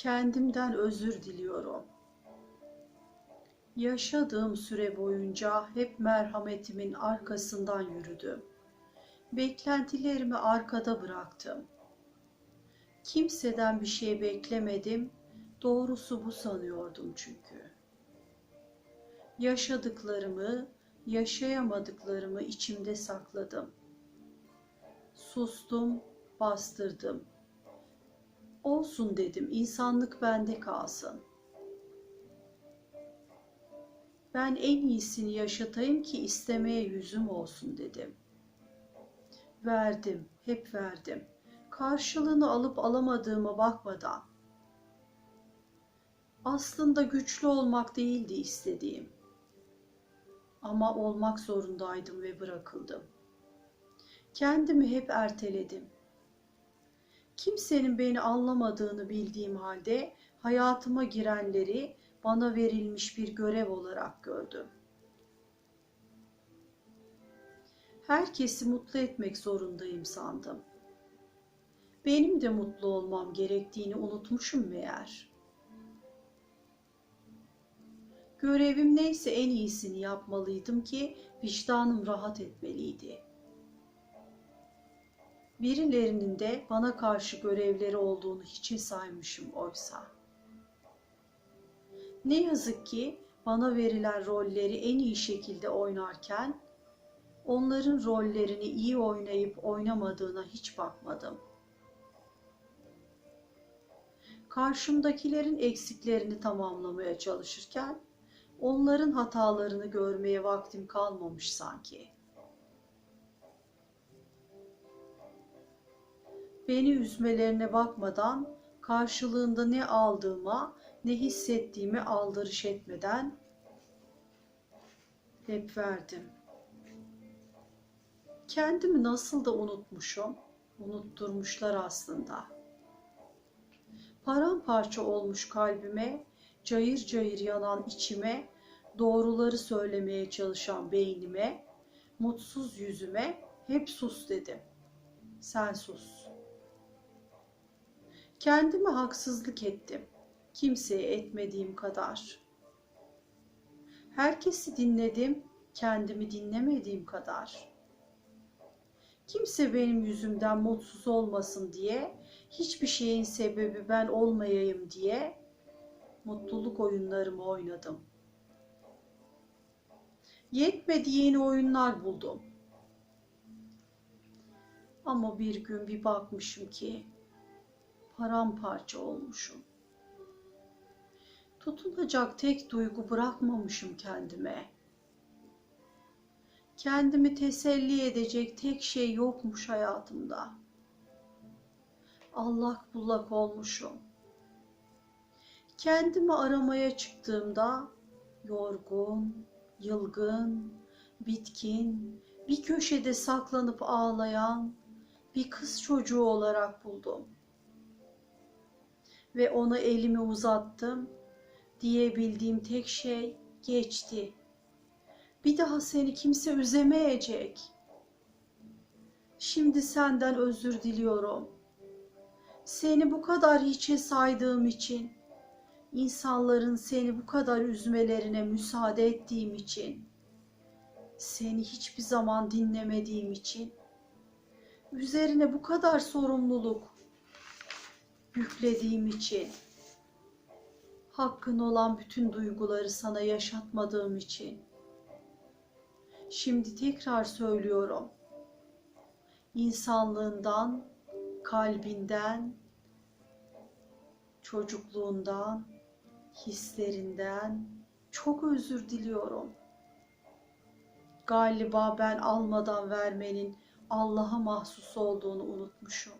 Kendimden özür diliyorum. Yaşadığım süre boyunca hep merhametimin arkasından yürüdüm. Beklentilerimi arkada bıraktım. Kimseden bir şey beklemedim. Doğrusu bu sanıyordum çünkü. Yaşadıklarımı, yaşayamadıklarımı içimde sakladım. Sustum, bastırdım. Olsun dedim, insanlık bende kalsın. Ben en iyisini yaşatayım ki istemeye yüzüm olsun dedim. Verdim, hep verdim. Karşılığını alıp alamadığıma bakmadan. Aslında güçlü olmak değildi istediğim. Ama olmak zorundaydım ve bırakıldım. Kendimi hep erteledim. Kimsenin beni anlamadığını bildiğim halde hayatıma girenleri bana verilmiş bir görev olarak gördüm. Herkesi mutlu etmek zorundayım sandım. Benim de mutlu olmam gerektiğini unutmuşum meğer. Görevim neyse en iyisini yapmalıydım ki vicdanım rahat etmeliydi. Birilerinin de bana karşı görevleri olduğunu hiçe saymışım oysa. Ne yazık ki bana verilen rolleri en iyi şekilde oynarken onların rollerini iyi oynayıp oynamadığına hiç bakmadım. Karşımdakilerin eksiklerini tamamlamaya çalışırken onların hatalarını görmeye vaktim kalmamış sanki. Beni üzmelerine bakmadan karşılığında ne aldığıma ne hissettiğimi aldırış etmeden hep verdim. Kendimi nasıl da unutmuşum, unutturmuşlar aslında. Paramparça olmuş kalbime, cayır cayır yanan içime, doğruları söylemeye çalışan beynime, mutsuz yüzüme hep sus dedim. Sen sus. Kendime haksızlık ettim kimseye etmediğim kadar. Herkesi dinledim, kendimi dinlemediğim kadar. Kimse benim yüzümden mutsuz olmasın diye, hiçbir şeyin sebebi ben olmayayım diye mutluluk oyunlarımı oynadım. Yetmedi yeni oyunlar buldum. Ama bir gün bir bakmışım ki paramparça olmuşum tutunacak tek duygu bırakmamışım kendime. Kendimi teselli edecek tek şey yokmuş hayatımda. Allak bullak olmuşum. Kendimi aramaya çıktığımda yorgun, yılgın, bitkin, bir köşede saklanıp ağlayan bir kız çocuğu olarak buldum. Ve ona elimi uzattım diyebildiğim tek şey geçti. Bir daha seni kimse üzemeyecek. Şimdi senden özür diliyorum. Seni bu kadar hiçe saydığım için, insanların seni bu kadar üzmelerine müsaade ettiğim için, seni hiçbir zaman dinlemediğim için, üzerine bu kadar sorumluluk yüklediğim için, hakkın olan bütün duyguları sana yaşatmadığım için. Şimdi tekrar söylüyorum. İnsanlığından, kalbinden, çocukluğundan, hislerinden çok özür diliyorum. Galiba ben almadan vermenin Allah'a mahsus olduğunu unutmuşum.